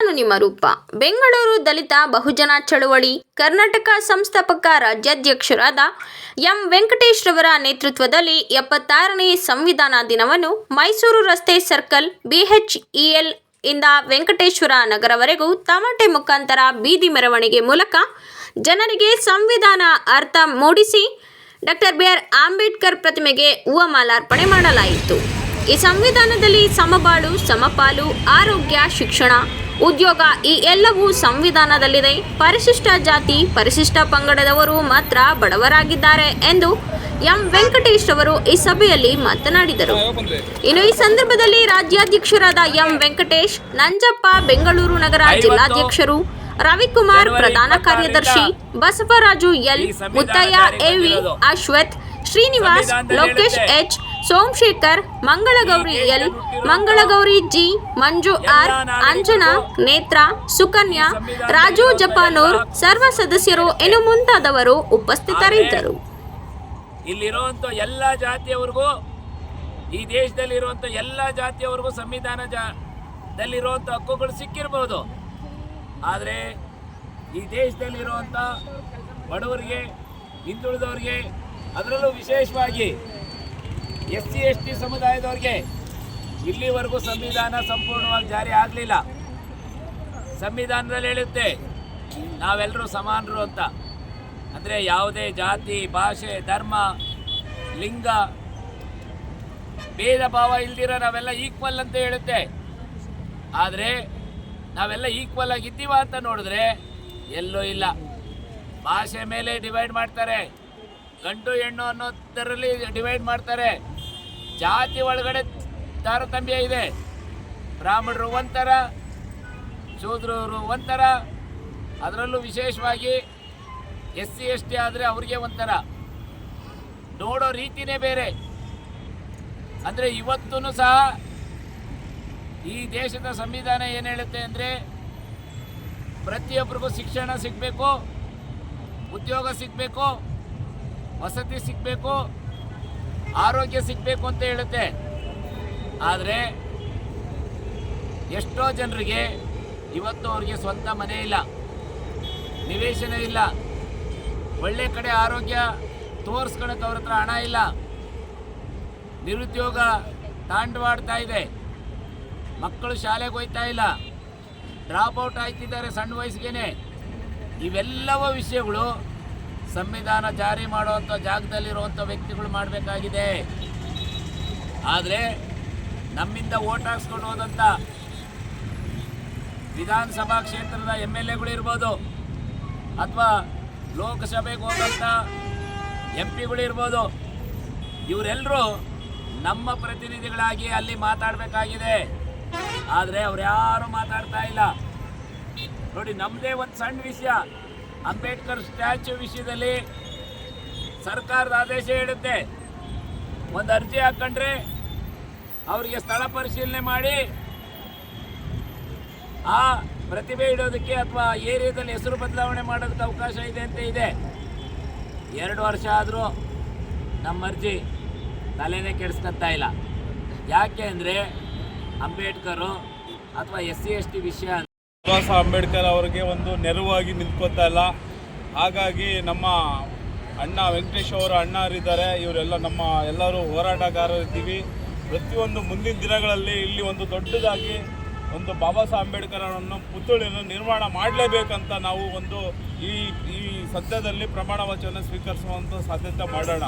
ನಾನು ನಿಮ್ಮ ರೂಪ. ಬೆಂಗಳೂರು ದಲಿತ ಬಹುಜನ ಚಳವಳಿ. ಕರ್ನಾಟಕ ಸಂಸ್ಥಾಪಕ ರಾಜ್ಯಾಧ್ಯಕ್ಷರಾದ ಎಂ ವೆಂಕಟೇಶ್ ರವರ ನೇತೃತ್ವದಲ್ಲಿ ಎಪ್ಪತ್ತಾರನೇ ಸಂವಿಧಾನ ದಿನವನ್ನು ಮೈಸೂರು ರಸ್ತೆ ಸರ್ಕಲ್ ಬಿಎಚ್ಇಎಲ್ ಇಂದ ವೆಂಕಟೇಶ್ವರ ನಗರವರೆಗೂ ತಮಟೆ ಮುಖಾಂತರ ಬೀದಿ ಮೆರವಣಿಗೆ ಮೂಲಕ ಜನರಿಗೆ ಸಂವಿಧಾನ ಅರ್ಥ ಮೂಡಿಸಿ ಡಾಕ್ಟರ್ ಬಿ ಆರ್ ಅಂಬೇಡ್ಕರ್ ಪ್ರತಿಮೆಗೆ ಹೂವ ಮಾಲಾರ್ಪಣೆ ಮಾಡಲಾಯಿತು. ಈ ಸಂವಿಧಾನದಲ್ಲಿ ಸಮಬಾಳು, ಸಮಪಾಲು, ಆರೋಗ್ಯ, ಶಿಕ್ಷಣ ಉದ್ಯೋಗ ಈ ಎಲ್ಲವೂ ಸಂವಿಧಾನದಲ್ಲಿದೆ. ಪರಿಶಿಷ್ಟ ಜಾತಿ, ಪರಿಶಿಷ್ಟ ಪಂಗಡದವರು ಮಾತ್ರ ಬಡವರಾಗಿದ್ದಾರೆ ಎಂದು ಎಂ. ವೆಂಕಟೇಶ್ ಅವರು ಈ ಸಭೆಯಲ್ಲಿ ಮಾತನಾಡಿದರು. ಇನ್ನು ಈ ಸಂದರ್ಭದಲ್ಲಿ ರಾಜ್ಯಾಧ್ಯಕ್ಷರಾದ ಎಂ. ವೆಂಕಟೇಶ್, ನಂಜಪ್ಪ, ಬೆಂಗಳೂರು ನಗರ ಜಿಲ್ಲಾಧ್ಯಕ್ಷರು ರವಿಕುಮಾರ್ ಪ್ರಧಾನ ಕಾರ್ಯದರ್ಶಿ, Basavaraju L. Muthaiah A V Ashwath, Srinivas, Lokesh H. Somashekar, Mangalagowri L, Mangalagowri G, Manju R, Anjana, Netra, Sukanya, Raju ಜಪಾನೂರ್ ಸರ್ವ ಸದಸ್ಯರು ಇನ್ನು ಮುಂತಾದವರು ಉಪಸ್ಥಿತರಿದ್ದರು. ಇಲ್ಲಿರುವಂಥ ಎಲ್ಲ ಜಾತಿಯವರಿಗೂ, ಈ ದೇಶದಲ್ಲಿರುವಂಥ ಎಲ್ಲ ಜಾತಿಯವರಿಗೂ ಸಂವಿಧಾನ ಹಕ್ಕುಗಳು ಸಿಕ್ಕಿರ್ಬೋದು. ಆದರೆ ಈ ದೇಶದಲ್ಲಿರುವಂಥ ಬಡವರಿಗೆ, ಹಿಂದುಳಿದವರಿಗೆ ಅದರಲ್ಲೂ ವಿಶೇಷವಾಗಿ ಎಸ್ ಸಿ ಎಸ್ ಟಿ ಸಮುದಾಯದವ್ರಿಗೆ ಇಲ್ಲಿವರೆಗೂ ಸಂವಿಧಾನ ಸಂಪೂರ್ಣವಾಗಿ ಜಾರಿ ಆಗಲಿಲ್ಲ. ಸಂವಿಧಾನದಲ್ಲಿ ಹೇಳುತ್ತೆ ನಾವೆಲ್ಲರೂ ಸಮಾನರು ಅಂತ. ಅಂದರೆ ಯಾವುದೇ ಜಾತಿ, ಭಾಷೆ, ಧರ್ಮ, ಲಿಂಗ, ಭೇದ ಭಾವ ಇಲ್ದಿರೋ ನಾವೆಲ್ಲ ಈಕ್ವಲ್ ಅಂತ ಹೇಳುತ್ತೆ. ಆದರೆ ನಾವೆಲ್ಲ ಈಕ್ವಲ್ ಆಗಿದ್ದೀವ ಅಂತ ನೋಡಿದ್ರೆ ಎಲ್ಲೂ ಇಲ್ಲ. ಭಾಷೆ ಮೇಲೆ ಡಿವೈಡ್ ಮಾಡ್ತಾರೆ. ಗಂಡು ಹೆಣ್ಣು ಅನ್ನೋದರಲ್ಲಿ ಡಿವೈಡ್ ಮಾಡ್ತಾರೆ. ಜಾತಿ ಒಳಗಡೆ ತಾರತಮ್ಯ ಇದೆ. ಬ್ರಾಹ್ಮಣರು ಒಂಥರ, ಶೂದ್ರರು ಒಂಥರ, ಅದರಲ್ಲೂ ವಿಶೇಷವಾಗಿ ಎಸ್ ಸಿ ಎಸ್ ಟಿ ಆದರೆ ಅವ್ರಿಗೆ ಒಂಥರ. ನೋಡೋ ರೀತಿನೇ ಬೇರೆ. ಅಂದರೆ ಇವತ್ತೂ ಸಹ ಈ ದೇಶದ ಸಂವಿಧಾನ ಏನು ಹೇಳುತ್ತೆ ಅಂದರೆ ಪ್ರತಿಯೊಬ್ಬರಿಗೂ ಶಿಕ್ಷಣ ಸಿಗಬೇಕು, ಉದ್ಯೋಗ ಸಿಗಬೇಕು, ವಸತಿ ಸಿಗಬೇಕು ಆರೋಗ್ಯ ಸಿಗಬೇಕು ಅಂತ ಹೇಳುತ್ತೆ. ಆದರೆ ಎಷ್ಟೋ ಜನರಿಗೆ ಇವತ್ತು ಅವ್ರಿಗೆ ಸ್ವಂತ ಮನೆ ಇಲ್ಲ, ನಿವೇಶನ ಇಲ್ಲ, ಒಳ್ಳೆ ಕಡೆ ಆರೋಗ್ಯ ತೋರಿಸ್ಕೊಳಕ್ಕೆ ಅವ್ರ ಹತ್ರ ಹಣ ಇಲ್ಲ, ನಿರುದ್ಯೋಗ ತಾಂಡವಾಡ್ತಾ ಇದೆ, ಮಕ್ಕಳು ಶಾಲೆಗೆ ಹೋಗ್ತಾ ಇಲ್ಲ, ಡ್ರಾಪ್ ಔಟ್ ಆಯ್ತಿದ್ದಾರೆ ಸಣ್ಣ ವಯಸ್ಸಿಗೆ ಇವೆಲ್ಲವ ವಿಷಯಗಳು ಸಂವಿಧಾನ ಜಾರಿ ಮಾಡುವಂಥ ಜಾಗದಲ್ಲಿರುವಂಥ ವ್ಯಕ್ತಿಗಳು ಮಾಡಬೇಕಾಗಿದೆ. ಆದರೆ ನಮ್ಮಿಂದ ಓಟ್ ಹಾಕ್ಸ್ಕೊಂಡು ಹೋದಂಥ ವಿಧಾನಸಭಾ ಕ್ಷೇತ್ರದ ಎಂ ಎಲ್ ಎಗಳಿರ್ಬೋದು ಅಥವಾ ಲೋಕಸಭೆಗೆ ಹೋದಂಥ ಎಂ ಪಿಗಳು ಇರ್ಬೋದು ಇವರೆಲ್ಲರೂ ನಮ್ಮ ಪ್ರತಿನಿಧಿಗಳಾಗಿ ಅಲ್ಲಿ ಮಾತಾಡಬೇಕಾಗಿದೆ. ಆದರೆ ಅವ್ರು ಯಾರು ಮಾತಾಡ್ತಾ ಇಲ್ಲ. ನೋಡಿ ನಮ್ಮದೇ ಒಂದು ಸಣ್ಣ ವಿಷಯ. ಅಂಬೇಡ್ಕರ್ ಸ್ಟ್ಯಾಚ್ಯೂ ವಿಷಯದಲ್ಲಿ ಸರ್ಕಾರದ ಆದೇಶ ಹೇಳುತ್ತೆ. ಒಂದು ಅರ್ಜಿ ಹಾಕೊಂಡ್ರೆ ಅವರಿಗೆ ಸ್ಥಳ ಪರಿಶೀಲನೆ ಮಾಡಿ, ಆ ಪ್ರತಿಭೆ ಇಡೋದಕ್ಕೆ ಅಥವಾ ಏರಿಯಾದಲ್ಲಿ ಹೆಸರು ಬದಲಾವಣೆ ಮಾಡೋದಕ್ಕೆ ಅವಕಾಶ ಇದೆ ಅಂತ ಇದೆ. ಎರಡು ವರ್ಷ ಆದರೂ ನಮ್ಮ ಅರ್ಜಿ ತಲೆನೇ ಕೆಡಿಸ್ಕೊತಾ ಇಲ್ಲ. ಯಾಕೆ ಅಂದರೆ ಅಂಬೇಡ್ಕರು ಅಥವಾ ಎಸ್ ಸಿ ಎಸ್ ಟಿ ವಿಷಯ ಬಾಬಾ ಅಂಬೇಡ್ಕರ್ ಅವರಿಗೆ ಒಂದು ನೆರವಾಗಿ ನಿಂತ್ಕೋತಾ ಇಲ್ಲ. ಹಾಗಾಗಿ ನಮ್ಮ ಅಣ್ಣ ವೆಂಕಟೇಶ್ ಅವರ ಅಣ್ಣರಿದ್ದಾರೆ. ಇವರೆಲ್ಲ ನಮ್ಮ ಎಲ್ಲರೂ ಹೋರಾಟಗಾರರಿದ್ದೀವಿ ಪ್ರತಿಯೊಂದು ಮುಂದಿನ ದಿನಗಳಲ್ಲಿ ಇಲ್ಲಿ ಒಂದು ದೊಡ್ಡದಾಗಿ ಒಂದು ಬಾಬಾ ಸಾಹೇಬ್ ಅಂಬೇಡ್ಕರ್ ಅವರನ್ನು ಪುತ್ಥಳಿಯನ್ನು ನಿರ್ಮಾಣ ಮಾಡಲೇಬೇಕಂತ ನಾವು ಒಂದು ಈ ಈ ಸದ್ಯದಲ್ಲಿ ಪ್ರಮಾಣ ವಚನ ಸ್ವೀಕರಿಸುವಂಥ ಸಾಧ್ಯತೆ ಮಾಡೋಣ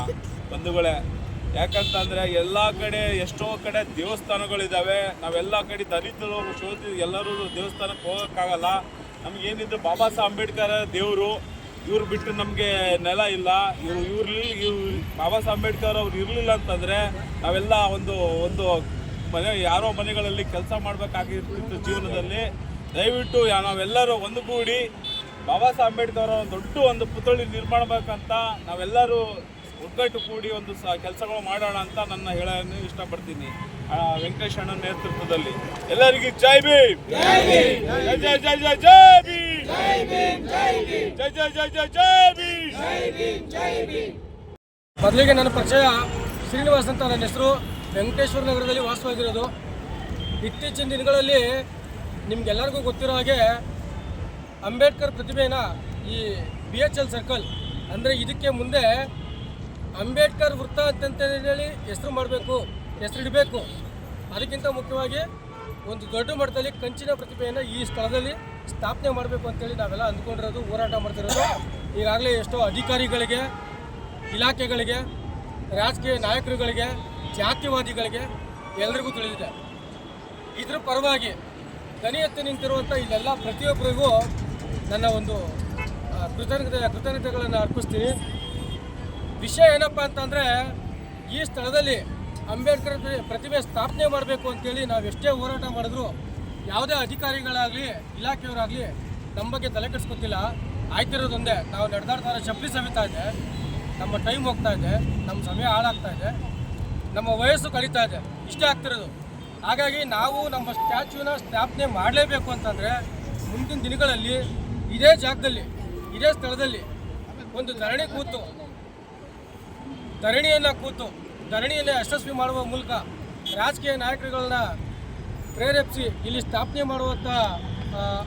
ಬಂಧುಗಳೇ. ಯಾಕಂತಂದರೆ ಎಲ್ಲ ಕಡೆ ಎಷ್ಟೋ ಕಡೆ ದೇವಸ್ಥಾನಗಳಿದ್ದಾವೆ ನಾವೆಲ್ಲ ಕಡೆ ದಲಿತರು ಶೋಧಿ ಎಲ್ಲರೂ ದೇವಸ್ಥಾನಕ್ಕೆ ಹೋಗೋಕ್ಕಾಗಲ್ಲ. ನಮಗೇನಿದ್ರು ಬಾಬಾ ಸಾಹೇಬ್ ಅಂಬೇಡ್ಕರ್ ದೇವರು, ಇವ್ರು ಬಿಟ್ಟು ನಮಗೆ ನೆಲ ಇಲ್ಲ. ಇವ್ರು ಇವ್ರಲ್ಲಿ ಇವ್ರು ಬಾಬಾ ಸಾಹೇಬ್ ಅಂಬೇಡ್ಕರ್ ಅವ್ರು ಇರಲಿಲ್ಲ ಅಂತಂದರೆ ನಾವೆಲ್ಲ ಒಂದು ಒಂದು ಮನೆ, ಯಾರೋ ಮನೆಗಳಲ್ಲಿ ಕೆಲಸ ಮಾಡಬೇಕಾಗಿರ್ತಿತ್ತು ಜೀವನದಲ್ಲಿ. ದಯವಿಟ್ಟು ನಾವೆಲ್ಲರೂ ಒಂದುಗೂಡಿ ಬಾಬಾ ಸಾಹೇಬ್ ಅಂಬೇಡ್ಕರ್ ಅವರ ದೊಡ್ಡ ಒಂದು ಪುತ್ಥಳಿ ನಿರ್ಮಾಣ ಬೇಕಂತ ನಾವೆಲ್ಲರೂ ಒಗ್ಗಟ್ಟು ಕೂಡಿ ಒಂದು ಸ ಕೆಲಸಗಳು ಮಾಡೋಣ ಅಂತ ನನ್ನ ಹೇಳಲು ಇಷ್ಟಪಡ್ತೀನಿ ಆ, ವೆಂಕಟೇಶ್ ಅಣ್ಣನ ನೇತೃತ್ವದಲ್ಲಿ ಎಲ್ಲರಿಗೂ ಜೈ ಭೀಮ್ ಜೈ ಜೈ ಜೈ ಜೈ ಜೈ ಭೀಮ್ ಜೈ ಜೈ ಜೈ ಜೈ ಜೈ ಭೀಮ್ ಮೊದಲಿಗೆ ನನ್ನ ಪರಿಚಯ ಶ್ರೀನಿವಾಸ್ ಅಂತ ನನ್ನ ಹೆಸರು ವೆಂಕಟೇಶ್ವರ ನಗರದಲ್ಲಿ ವಾಸವಾಗಿರೋದು ಇತ್ತೀಚಿನ ದಿನಗಳಲ್ಲಿ ನಿಮ್ಗೆಲ್ಲರಿಗೂ ಗೊತ್ತಿರೋ ಹಾಗೆ ಅಂಬೇಡ್ಕರ್ ಪ್ರತಿಭೆನ ಈ ಬಿ ಎಚ್ ಎಲ್ ಸರ್ಕಲ್ ಅಂದರೆ ಇದಕ್ಕೆ ಮುಂದೆ ಅಂಬೇಡ್ಕರ್ ವೃತ್ತ ಅಂತಂತ ಹೇಳಿ ಹೆಸರು ಮಾಡಬೇಕು ಹೆಸರಿಡಬೇಕು ಅದಕ್ಕಿಂತ ಮುಖ್ಯವಾಗಿ ಒಂದು ದೊಡ್ಡ ಮಟ್ಟದಲ್ಲಿ ಕಂಚಿನ ಪ್ರತಿಭೆಯನ್ನು ಈ ಸ್ಥಳದಲ್ಲಿ ಸ್ಥಾಪನೆ ಮಾಡಬೇಕು ಅಂತೇಳಿ ನಾವೆಲ್ಲ ಅಂದ್ಕೊಂಡಿರೋದು, ಹೋರಾಟ ಮಾಡ್ತಿರೋದು. ಈಗಾಗಲೇ ಎಷ್ಟೋ ಅಧಿಕಾರಿಗಳಿಗೆ, ಇಲಾಖೆಗಳಿಗೆ, ರಾಜಕೀಯ ನಾಯಕರುಗಳಿಗೆ, ಜಾತಿವಾದಿಗಳಿಗೆ ಎಲ್ಲರಿಗೂ ತಿಳಿದಿದೆ. ಇದ್ರ ಪರವಾಗಿ ದನಿ ಎತ್ತಿ ನಿಂತಿರುವಂಥ ಇಲ್ಲೆಲ್ಲ ಪ್ರತಿಯೊಬ್ಬರಿಗೂ ನನ್ನ ಒಂದು ಕೃತಜ್ಞತೆ, ಕೃತಜ್ಞತೆಗಳನ್ನು ಅರ್ಪಿಸ್ತೀನಿ. ವಿಷಯ ಏನಪ್ಪ ಅಂತಂದರೆ, ಈ ಸ್ಥಳದಲ್ಲಿ ಅಂಬೇಡ್ಕರ್ ಪ್ರ- ಪ್ರತಿಮೆ ಸ್ಥಾಪನೆ ಮಾಡಬೇಕು ಅಂತೇಳಿ ನಾವು ಎಷ್ಟೇ ಹೋರಾಟ ಮಾಡಿದ್ರು, ಯಾವುದೇ ಅಧಿಕಾರಿಗಳಾಗಲಿ, ಇಲಾಖೆಯವರಾಗಲಿ ನಮ್ಮ ಬಗ್ಗೆ ತಲೆ ಕೆಡಿಸ್ಕೊತಿಲ್ಲ. ಆಯ್ತಿರೋದೊಂದೇ. ನಾವು ನಡೆದಾಡ್ತಾ ಇರೋ ಚಪ್ಪಲಿ ಸವಿತಾ ಇದೆ. ನಮ್ಮ ಟೈಮ್ ಹೋಗ್ತಾ ಇದೆ. ನಮ್ಮ ಸಮಯ ಹಾಳಾಗ್ತಾ ಇದೆ. ನಮ್ಮ ವಯಸ್ಸು ಕಳೀತಾ ಇದೆ. ಇಷ್ಟೇ ಆಗ್ತಿರೋದು. ಹಾಗಾಗಿ ನಾವು ನಮ್ಮ ಸ್ಟ್ಯಾಚ್ಯೂನ ಸ್ಥಾಪನೆ ಮಾಡಲೇಬೇಕು ಅಂತಂದರೆ, ಮುಂದಿನ ದಿನಗಳಲ್ಲಿ ಇದೇ ಜಾಗದಲ್ಲಿ, ಇದೇ ಸ್ಥಳದಲ್ಲಿ ಒಂದು ಧರಣಿ ಕೂತು ಧರಣಿಯನ್ನು ಕೂತು, ಧರಣಿಯನ್ನು ಯಶಸ್ವಿ ಮಾಡುವ ಮೂಲಕ ರಾಜಕೀಯ ನಾಯಕರುಗಳನ್ನ ಪ್ರೇರೇಪಿಸಿ ಇಲ್ಲಿ ಸ್ಥಾಪನೆ ಮಾಡುವಂಥ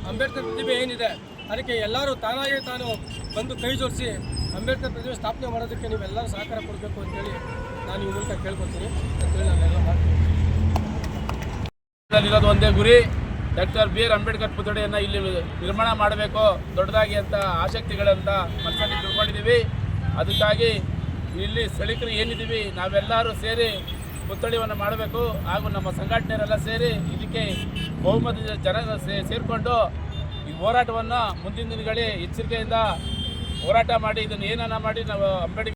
ಅಂಬೇಡ್ಕರ್ ಪ್ರತಿಭೆ ಏನಿದೆ, ಅದಕ್ಕೆ ಎಲ್ಲರೂ ತಾನಾಗೇ ತಾನು ಬಂದು ಕೈ ಜೋಡಿಸಿ ಅಂಬೇಡ್ಕರ್ ಪ್ರತಿಭೆ ಸ್ಥಾಪನೆ ಮಾಡೋದಕ್ಕೆ ನೀವೆಲ್ಲರೂ ಸಹಕಾರ ಕೊಡಬೇಕು ಅಂತೇಳಿ ನಾನು ಈ ಮೂಲಕ ಕೇಳ್ಕೊತೀನಿ. ಅಂತೇಳಿ ನಾನೆಲ್ಲ ಮಾಡ್ತೀನಿ. ಒಂದೇ ಗುರಿ, ಡಾಕ್ಟರ್ ಬಿ ಆರ್ ಅಂಬೇಡ್ಕರ್ ಪುತ್ಥಳಿಯನ್ನು ಇಲ್ಲಿ ನಿರ್ಮಾಣ ಮಾಡಬೇಕು, ದೊಡ್ಡದಾಗಿ ಅಂತ ಆಸಕ್ತಿಗಳಂತ ಮನಸ್ಸಲ್ಲಿ ತಿಳ್ಕೊಂಡಿದ್ದೀವಿ. ಅದಕ್ಕಾಗಿ ಇಲ್ಲಿ ಸ್ಥಳೀಕರು ಏನಿದ್ದೀವಿ, ನಾವೆಲ್ಲರೂ ಸೇರಿ ಪುತ್ಥಳಿಯನ್ನು ಮಾಡಬೇಕು, ಹಾಗೂ ನಮ್ಮ ಸಂಘಟನೆಯರೆಲ್ಲ ಸೇರಿ ಇದಕ್ಕೆ ಬಹುಮತದ ಜನ ಸೇರಿಕೊಂಡು ಈ ಹೋರಾಟವನ್ನು ಮುಂದಿನ ದಿನಗಳಲ್ಲಿ ಎಚ್ಚರಿಕೆಯಿಂದ ಹೋರಾಟ ಮಾಡಿ, ಇದನ್ನು ಏನನ್ನ ಮಾಡಿ ನಾವು ಅಂಬೇಡ್ಕರ್